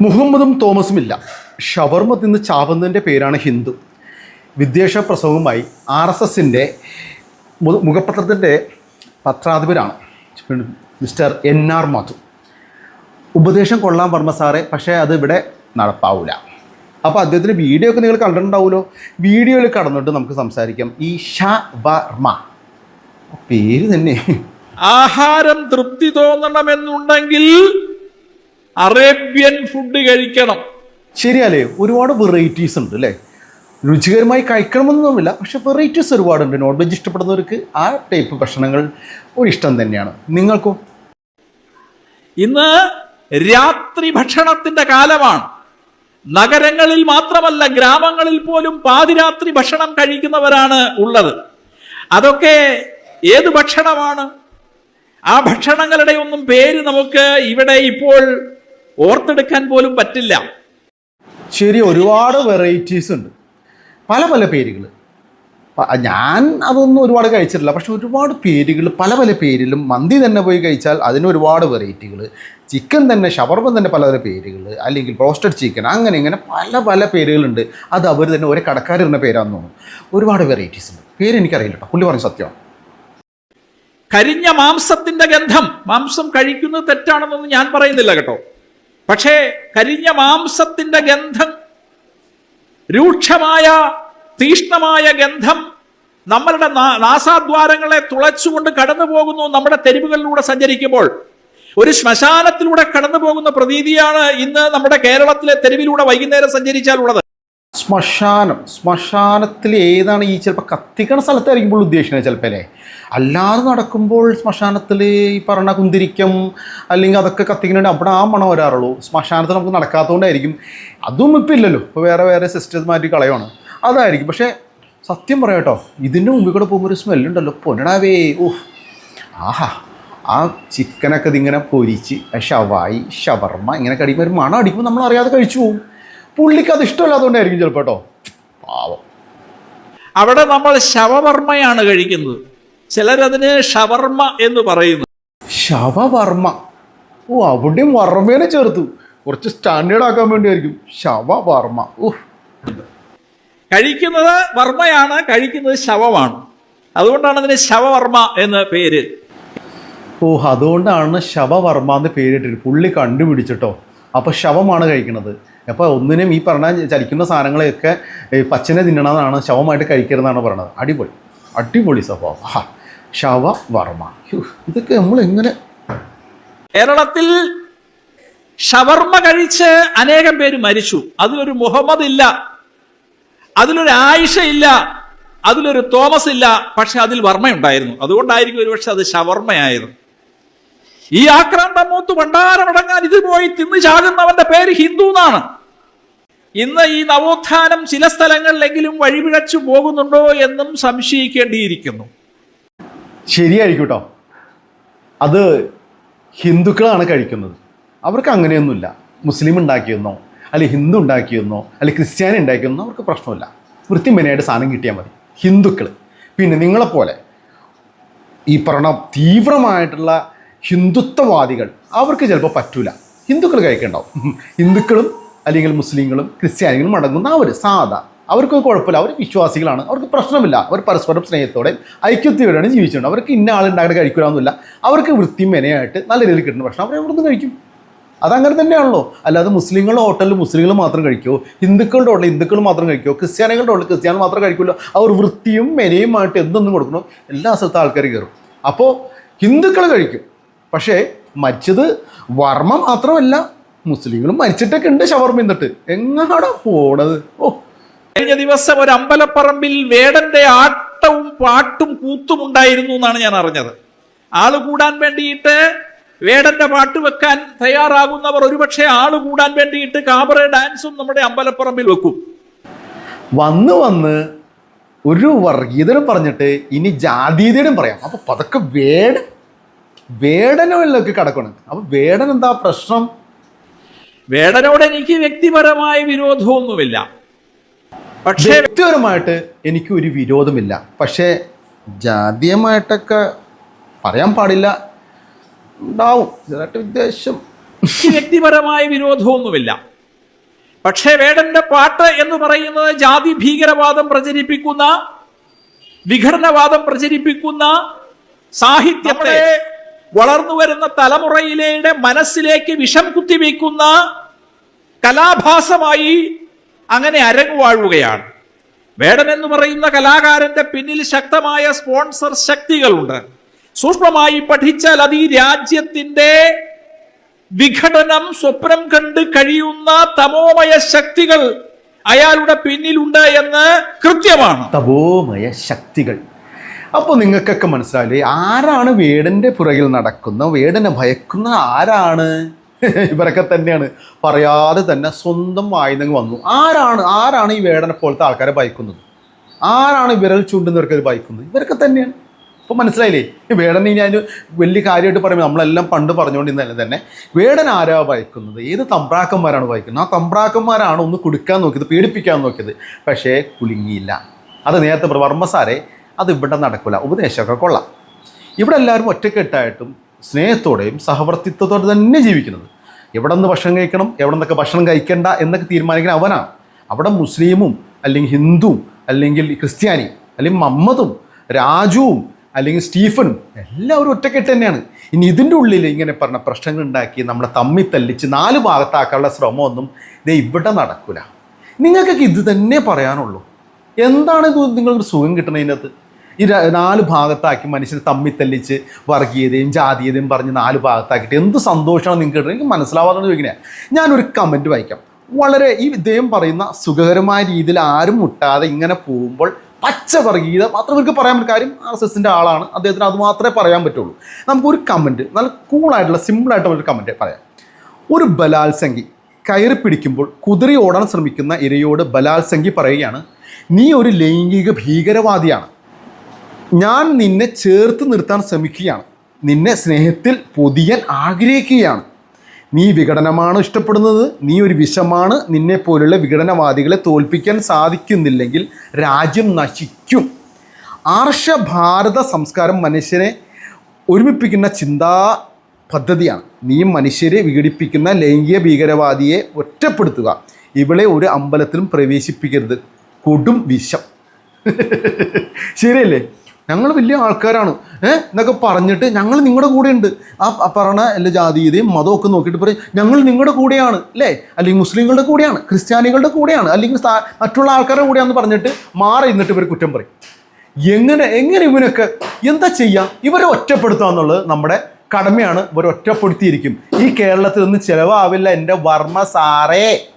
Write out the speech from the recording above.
മുഹമ്മദും തോമസും ഇല്ല. ഷവർമ തിന്ന് ചാവുന്നതിന്റെ പേരാണ് ഹിന്ദു. വിദ്വേഷ പ്രസവവുമായി ആർ എസ് എസിന്റെ മുഖപത്രത്തിന്റെ പത്രാധിപരാണ് മിസ്റ്റർ എൻ ആർ മാധു ഉപദേശം കൊള്ളാൻ വർമ്മ സാറേ പക്ഷേ അത് ഇവിടെ നടപ്പാവില്ല അപ്പോൾ അദ്ദേഹത്തിന്റെ വീഡിയോ ഒക്കെ നിങ്ങൾ കണ്ടിട്ടുണ്ടാവുമല്ലോ. വീഡിയോയിൽ കടന്നിട്ട് നമുക്ക് സംസാരിക്കാം. ഈ ഷ വർമ്മ. പേര് തന്നെ ആഹാരം തൃപ്തി തോന്നണമെന്നുണ്ടെങ്കിൽ അറേബ്യൻ ഫുഡ് കഴിക്കണം. ശരിയല്ലേ ഒരുപാട് വെറൈറ്റീസ് ഉണ്ട് അല്ലേ രുചികരമായി കഴിക്കണമെന്നൊന്നുമില്ല പക്ഷെ വെറൈറ്റീസ് ഒരുപാടുണ്ട്. നോൺ വെജ് ഇഷ്ടപ്പെടുന്നവർക്ക് ആ ടൈപ്പ് ഭക്ഷണങ്ങൾ ഒരു ഇഷ്ടം തന്നെയാണ്. നിങ്ങൾക്കും? ഇന്ന് രാത്രി ഭക്ഷണത്തിന്റെ കാലമാണ്. നഗരങ്ങളിൽ മാത്രമല്ല ഗ്രാമങ്ങളിൽ പോലും പാതിരാത്രി ഭക്ഷണം കഴിക്കുന്നവരാണ് ഉള്ളത്. അതൊക്കെ ഏത് ഭക്ഷണമാണ്? ആ ഭക്ഷണങ്ങളുടെ ഒന്നും പേര് നമുക്ക് ഇവിടെ ഇപ്പോൾ ഓർത്തെടുക്കാൻ പോലും പറ്റില്ല. ശരി ഒരുപാട് വെറൈറ്റീസ് ഉണ്ട്. പല പല പേരുകൾ ഞാൻ അതൊന്നും ഒരുപാട് കഴിച്ചിട്ടില്ല. പക്ഷെ ഒരുപാട് പേരുകൾ പല പല പേരിലും മന്തി തന്നെ പോയി കഴിച്ചാൽ അതിന് ഒരുപാട് വെറൈറ്റികൾ ചിക്കൻ തന്നെ ഷവർമ തന്നെ പല പല പേരുകൾ അല്ലെങ്കിൽ റോസ്റ്റഡ് ചിക്കൻ അങ്ങനെ ഇങ്ങനെ പല പല പേരുകളുണ്ട്. അത് അവർ തന്നെ ഒരേ കടക്കാരിടുന്ന പേരാണെന്ന് തോന്നുന്നു. ഒരുപാട് വെറൈറ്റീസ് ഉണ്ട്. പേര് എനിക്കറിയില്ല കേട്ടോ പുള്ളി പറഞ്ഞ സത്യമാണ് കരിഞ്ഞ മാംസത്തിന്റെ ഗന്ധം. മാംസം കഴിക്കുന്നത് തെറ്റാണെന്നൊന്നും ഞാൻ പറയുന്നില്ല കേട്ടോ. പക്ഷേ കരിഞ്ഞ മാംസത്തിന്റെ ഗന്ധം രൂക്ഷമായ തീഷ്ണമായ ഗന്ധം നമ്മളുടെ നാസാദ്വാരങ്ങളെ തുളച്ചുകൊണ്ട് കടന്നു പോകുന്നു നമ്മുടെ തെരുവുകളിലൂടെ സഞ്ചരിക്കുമ്പോൾ. ഒരു ശ്മശാനത്തിലൂടെ കടന്നു പോകുന്ന പ്രതീതിയാണ് ഇന്ന് നമ്മുടെ കേരളത്തിലെ തെരുവിലൂടെ വൈകുന്നേരം സഞ്ചരിച്ചാൽ ഉള്ളത് ശ്മശാനം. ശ്മശാനത്തിൽ ഏതാണ് ഈ ചിലപ്പോൾ കത്തിക്കണ സ്ഥലത്തായിരിക്കും പുള്ളി ഉദ്ദേശിക്കുന്നത് ചിലപ്പോൾ അല്ലേ? അല്ലാതെ നടക്കുമ്പോൾ ശ്മശാനത്തിൽ ഈ പറഞ്ഞ കുന്തിരിക്കം അല്ലെങ്കിൽ അതൊക്കെ കത്തിക്കുന്നുണ്ട് അവിടെ ആ മണം വരാറുള്ളൂ. ശ്മശാനത്തിൽ നമുക്ക് നടക്കാത്തതുകൊണ്ടായിരിക്കും. അതും ഇപ്പം ഇല്ലല്ലോ. ഇപ്പോൾ വേറെ വേറെ സിസ്റ്റേഴ്സ് മാറ്റി കളയുവാണ്. അതായിരിക്കും. പക്ഷേ സത്യം പറയാം കേട്ടോ. ഇതിന്റെ മുമ്പിൽ കൂടെ പോകുമ്പോൾ ഒരു സ്മെല്ലുണ്ടല്ലോ പൊന്നടാവേ. ഓ ആഹാ. ആ ചിക്കനൊക്കെ ഇതിങ്ങനെ പൊരിച്ച് ഷവായി ഷവർമ്മ ഇങ്ങനെ കടിക്കുമ്പോൾ ഒരു മണം അടിക്കുമ്പോൾ നമ്മൾ അറിയാതെ കഴിച്ചു പോകും പുള്ളിക്ക് അത് ഇഷ്ടമല്ലാത്തതുകൊണ്ടായിരിക്കും ചിലപ്പോൾ കേട്ടോ. പാവം. അവിടെ നമ്മൾ ശവവർമ്മയാണ് കഴിക്കുന്നത്. ചിലരതിന് ഷവർമ്മ എന്ന് പറയുന്നു. ശവവർമ്മ. ഓ അവിടെയും വർമ്മേനെ ചേർത്തു. കുറച്ച് സ്റ്റാൻഡേർഡ് ആക്കാൻ വേണ്ടിയായിരിക്കും. ശവവർമ്മ. ഓ കഴിക്കുന്നത് വർമ്മയാണ് കഴിക്കുന്നത് ശവമാണ്. അതുകൊണ്ടാണ് അതിന് ശവവർമ്മ എന്ന പേര്. ഓ അതുകൊണ്ടാണ് ശവവർമ്മ എന്ന് പേരിട്ടിട്ട് പുള്ളി കണ്ടുപിടിച്ചിട്ടോ അപ്പോൾ ശവമാണ് കഴിക്കുന്നത്. അപ്പോൾ ഒന്നിനും ഈ പറഞ്ഞ ചലിക്കുന്ന സാധനങ്ങളെയൊക്കെ പച്ചനെ തിന്നണമെന്നാണ് ശവമായിട്ട് കഴിക്കരുതെന്നാണ് പറയണത് അടിപൊളി. അടിപൊളി സ്വഭാവം. ശവ ശവവർമ്മ. ഹ്യൂ, ഇതൊക്കെ നമ്മൾ എങ്ങനെ കേരളത്തിൽ ഷവർമ്മ കഴിച്ച് അനേകം പേര് മരിച്ചു. അതിലൊരു മുഹമ്മദ് ഇല്ല അതിലൊരു ആയിഷ ഇല്ല അതിലൊരു തോമസ് ഇല്ല പക്ഷെ അതിൽ വർമ്മയുണ്ടായിരുന്നു. അതുകൊണ്ടായിരിക്കും ഒരുപക്ഷെ അത് ഷവർമ്മയായത് ഈ ആക്രാന്ത മൂത്ത് ഭണ്ഡാരമടങ്ങാൻ ഇത് പോയി തിന്നു ചാകുന്നവന്റെ പേര് ഹിന്ദു എന്നാണ്. ഇന്ന് ഈ നവോത്ഥാനം ചില സ്ഥലങ്ങളിലെങ്കിലും വഴിപിഴച്ചു പോകുന്നുണ്ടോ എന്നും സംശയിക്കേണ്ടിയിരിക്കുന്നു. ശരിയായിരിക്കും കേട്ടോ അത് ഹിന്ദുക്കളാണ് കഴിക്കുന്നത്. അവർക്ക് അങ്ങനെയൊന്നുമില്ല. മുസ്ലിം ഉണ്ടാക്കിയെന്നോ അല്ലെ ഹിന്ദു ഉണ്ടാക്കിയെന്നോ അല്ലെ ക്രിസ്ത്യാനി ഉണ്ടാക്കിയെന്നോ അവർക്ക് പ്രശ്നമില്ല. വൃത്തിമനയായിട്ട് സാധനം കിട്ടിയാൽ മതി. ഹിന്ദുക്കൾ പിന്നെ നിങ്ങളെപ്പോലെ ഈ പറഞ്ഞ തീവ്രമായിട്ടുള്ള ഹിന്ദുത്വവാദികൾ. അവർക്ക് ചിലപ്പോൾ പറ്റൂല. ഹിന്ദുക്കൾ കഴിക്കണ്ടാവും. ഹിന്ദുക്കളും അല്ലെങ്കിൽ മുസ്ലിങ്ങളും ക്രിസ്ത്യാനികളും അടങ്ങുന്ന അവർ സാധാ. അവർക്ക് കുഴപ്പമില്ല. അവർ വിശ്വാസികളാണ്. അവർക്ക് പ്രശ്നമില്ല. അവർ പരസ്പരം സ്നേഹത്തോടെ ഐക്യത്തോടെയാണ് ജീവിച്ചിട്ടുണ്ട് അവർക്ക് ഇന്ന ആളുണ്ടാക്കി കഴിക്കില്ലാന്നില്ല അവർക്ക് വൃത്തിയും മെനയായിട്ട് നല്ല രീതിയിൽ കിട്ടുന്ന ഭക്ഷണം അവർ എവിടെ നിന്ന് കഴിക്കും. അതങ്ങനെ തന്നെയാണല്ലോ. അല്ലാതെ മുസ്ലിങ്ങളുടെ ഹോട്ടലിൽ മുസ്ലിങ്ങൾ മാത്രം കഴിക്കുമോ ഹിന്ദുക്കളുടെ ഹോട്ടലിൽ ഹിന്ദുക്കൾ മാത്രം കഴിക്കുമോ ക്രിസ്ത്യാനികളുടെ ഹോട്ടലിൽ ക്രിസ്ത്യാനി മാത്രം കഴിക്കുമല്ലോ അവർ വൃത്തിയും മെനയുമായിട്ട് എന്തൊന്നും കൊടുക്കണോ? എല്ലാ സ്ഥലത്തും ആൾക്കാർ കയറും. അപ്പോൾ ഹിന്ദുക്കൾ കഴിക്കും. പക്ഷേ മരിച്ചത് വർമ്മ മാത്രമല്ല. മുസ്ലിങ്ങളും മരിച്ചിട്ടൊക്കെ ഉണ്ട് ഷവർമ്മ എന്നിട്ട് എങ്ങാടാ പോണത്. ഓ. കഴിഞ്ഞ ദിവസം ഒരു അമ്പലപ്പറമ്പിൽ വേടന്റെ ആട്ടവും പാട്ടും കൂത്തും ഉണ്ടായിരുന്നു എന്നാണ് ഞാൻ അറിഞ്ഞത്. ആൾ കൂടാൻ വേണ്ടിയിട്ട് വേടന്റെ പാട്ട് വെക്കാൻ തയ്യാറാകുന്നവർ ഒരുപക്ഷെ ആൾ കൂടാൻ വേണ്ടിയിട്ട് കാബറ ഡാൻസും നമ്മുടെ അമ്പലപ്പറമ്പിൽ വെക്കും. വന്ന് വന്ന് ഒരു വർഗീയതയും പറഞ്ഞിട്ട് ഇനി ജാതീയതയും പറയാം. അപ്പൊ പതൊക്കെ വേടൻ വേടനൊക്കെ കിടക്കണം അപ്പൊ വേടൻ എന്താ പ്രശ്നം? വേടനോട് എനിക്ക് വ്യക്തിപരമായ വിരോധമൊന്നുമില്ല. പക്ഷേ വ്യക്തിപരമായിട്ട് എനിക്ക് ഒരു വിരോധമില്ല. പക്ഷേ ജാതീയമായിട്ടൊക്കെ പറയാൻ പാടില്ല. ഉണ്ടാവും. ചെറുതായിട്ട് വിദ്വേഷം വ്യക്തിപരമായ വിരോധമൊന്നുമില്ല. പക്ഷേ വേടന്റെ പാട്ട് എന്ന് പറയുന്നത് ജാതി ഭീകരവാദം പ്രചരിപ്പിക്കുന്ന വിഘടനവാദം പ്രചരിപ്പിക്കുന്ന സാഹിത്യത്തെ വളർന്നു വരുന്ന തലമുറയിലെ മനസ്സിലേക്ക് വിഷം കുത്തിവെക്കുന്ന കലാഭാസമായി അങ്ങനെ അരങ്ങുവാഴുകയാണ്. വേടൻ എന്ന് പറയുന്ന കലാകാരന്റെ പിന്നിൽ ശക്തമായ സ്പോൺസർ ശക്തികളുണ്ട്. സൂക്ഷ്മമായി പഠിച്ചാൽ അത് ഈ രാജ്യത്തിന്റെ വിഘടനം സ്വപ്നം കണ്ട് കഴിയുന്ന തമോമയ ശക്തികൾ അയാളുടെ പിന്നിലുണ്ട് എന്ന് കൃത്യമാണ്. തമോമയ ശക്തികൾ. അപ്പോൾ നിങ്ങൾക്കൊക്കെ മനസ്സിലായില്ലേ? ആരാണ് വേടന്റെ പുറകിൽ നടക്കുന്ന വേടനെ ഭയക്കുന്ന ആരാണ്? ഇവരൊക്കെ തന്നെയാണ്. പറയാതെ തന്നെ സ്വന്തം വായുന്നങ്ങ് വന്നു. ആരാണ് ആരാണ് ഈ വേടനെ പോലത്തെ ആൾക്കാരെ ഭയക്കുന്നത്? ആരാണ് വിരൽ ചൂണ്ടുന്നവർക്ക് ഭയക്കുന്നത്? ഇവരൊക്കെ തന്നെയാണ്. ഇപ്പോൾ മനസ്സിലായില്ലേ? വേടനെ അതിന് വലിയ കാര്യമായിട്ട് പറയുമ്പോൾ നമ്മളെല്ലാം പണ്ട് പറഞ്ഞുകൊണ്ടിരുന്നതല്ല തന്നെ. വേടൻ ആരാ ഭയക്കുന്നത്? ഏത് തമ്പ്രാക്കന്മാരാണ് ഭയക്കുന്നത്? ആ തമ്പ്രാക്കന്മാരാണ് ഒന്ന് കൊടുക്കാൻ നോക്കിയത് പേടിപ്പിക്കാൻ നോക്കിയത്. പക്ഷേ കുലുങ്ങിയില്ല. അത് നേരത്തെ പറഞ്ഞു, വർമ്മ സാറേ അത് ഇവിടെ നടക്കില്ല ഉപദേശമൊക്കെ കൊള്ളാം. ഇവിടെ എല്ലാവരും ഒറ്റക്കെട്ടായിട്ടും സ്നേഹത്തോടെയും സഹവർത്തിത്വത്തോടെ തന്നെ ജീവിക്കുന്നത്. എവിടെ നിന്ന് ഭക്ഷണം കഴിക്കണം എവിടെ നിന്നൊക്കെ ഭക്ഷണം കഴിക്കണ്ട എന്നൊക്കെ തീരുമാനിക്കുന്ന അവനാണ്. അവിടെ മുസ്ലിമും അല്ലെങ്കിൽ ഹിന്ദുവും അല്ലെങ്കിൽ ക്രിസ്ത്യാനി അല്ലെങ്കിൽ മമ്മദും രാജുവും അല്ലെങ്കിൽ സ്റ്റീഫനും എല്ലാവരും ഒറ്റക്കെട്ട് തന്നെയാണ്. ഇനി ഇതിന്റെ ഉള്ളിൽ ഇങ്ങനെ പറഞ്ഞ പ്രശ്നങ്ങൾ ഉണ്ടാക്കി നമ്മളെ തമ്മി തല്ലിച്ച് നാല് ഭാഗത്താക്കാനുള്ള ശ്രമമൊന്നും ഇതേ ഇവിടെ നടക്കില്ല നിങ്ങൾക്കൊക്കെ ഇത് തന്നെ പറയാനുള്ളൂ. എന്താണ് ഇത് നിങ്ങൾക്ക് സുഖം കിട്ടുന്നതിനകത്ത് ഈ നാല് ഭാഗത്താക്കി മനുഷ്യനെ തമ്മി തല്ലിച്ച് വർഗീയതയും ജാതീയതയും പറഞ്ഞ് നാല് ഭാഗത്താക്കിയിട്ട് എന്ത് സന്തോഷമാണ് നിങ്ങൾക്ക് കിട്ടുന്നത്? എനിക്ക് മനസ്സിലാവാതെന്ന് ചോദിക്കുന്നത് ഞാനൊരു കമന്റ് വായിക്കാം. വളരെ ഈ ഇദ്ദേഹം പറയുന്ന സുഖകരമായ രീതിയിൽ ആരും മുട്ടാതെ ഇങ്ങനെ പോകുമ്പോൾ പച്ച വർഗീയത മാത്രം ഇവർക്ക് പറയാൻ പറ്റും കാര്യം ആർ എസ് എസിന്റെ ആളാണ്. അദ്ദേഹത്തിന് അത് മാത്രമേ പറയാൻ പറ്റുള്ളൂ. നമുക്കൊരു കമന്റ് നല്ല കൂളായിട്ടുള്ള സിമ്പിളായിട്ടുള്ള ഒരു കമന്റ് പറയാം. ഒരു ബലാത്സംഗി കയറി പിടിക്കുമ്പോൾ കുതിരി ഓടാൻ ശ്രമിക്കുന്ന ഇരയോട് ബലാത്സംഗി പറയുകയാണ് നീ ഒരു ലൈംഗിക ഭീകരവാദിയാണ്. ഞാൻ നിന്നെ ചേർത്ത് നിർത്താൻ ശ്രമിക്കുകയാണ്. നിന്നെ സ്നേഹത്തിൽ പൊതിയാൻ ആഗ്രഹിക്കുകയാണ്. നീ വിഘടനമാണ് ഇഷ്ടപ്പെടുന്നത്? നീ ഒരു വിഷമാണ് നിന്നെ പോലുള്ള വിഘടനവാദികളെ തോൽപ്പിക്കാൻ സാധിക്കുന്നില്ലെങ്കിൽ രാജ്യം നശിക്കും. ആർഷഭാരത സംസ്കാരം മനുഷ്യനെ ഒരുമിപ്പിക്കുന്ന ചിന്താ പദ്ധതിയാണ്. നീ മനുഷ്യരെ വിഘടിപ്പിക്കുന്ന ലൈംഗിക ഭീകരവാദിയെ ഒറ്റപ്പെടുത്തുക. ഇവളെ ഒരു അമ്പലത്തിലും പ്രവേശിപ്പിക്കരുത്. കൊടും വിഷം. ശരിയല്ലേ? ഞങ്ങൾ വലിയ ആൾക്കാരാണ്. ഏഹ് എന്നൊക്കെ പറഞ്ഞിട്ട് ഞങ്ങൾ നിങ്ങളുടെ കൂടെ ഉണ്ട് ആ പറഞ്ഞ എല്ലാ ജാതീയതയും മതമൊക്കെ നോക്കിയിട്ട് പറയും ഞങ്ങൾ നിങ്ങളുടെ കൂടെയാണ്. അല്ലേ അല്ലെങ്കിൽ മുസ്ലിങ്ങളുടെ കൂടെയാണ് ക്രിസ്ത്യാനികളുടെ കൂടെയാണ് അല്ലെങ്കിൽ മറ്റുള്ള ആൾക്കാരുടെ കൂടെയാണെന്ന് പറഞ്ഞിട്ട് മാറി നിന്നിട്ട് ഇവർ കുറ്റം പറയും. എങ്ങനെ എങ്ങനെ ഇവനൊക്കെ എന്താ ചെയ്യുക ഇവരെ ഒറ്റപ്പെടുത്തുക എന്നുള്ളത് നമ്മുടെ കടമയാണ്. ഇവർ ഒറ്റപ്പെടുത്തിയിരിക്കും. ഈ കേരളത്തിൽ ഒന്നും ചിലവാവില്ല എന്റെ വർമ്മ സാറേ.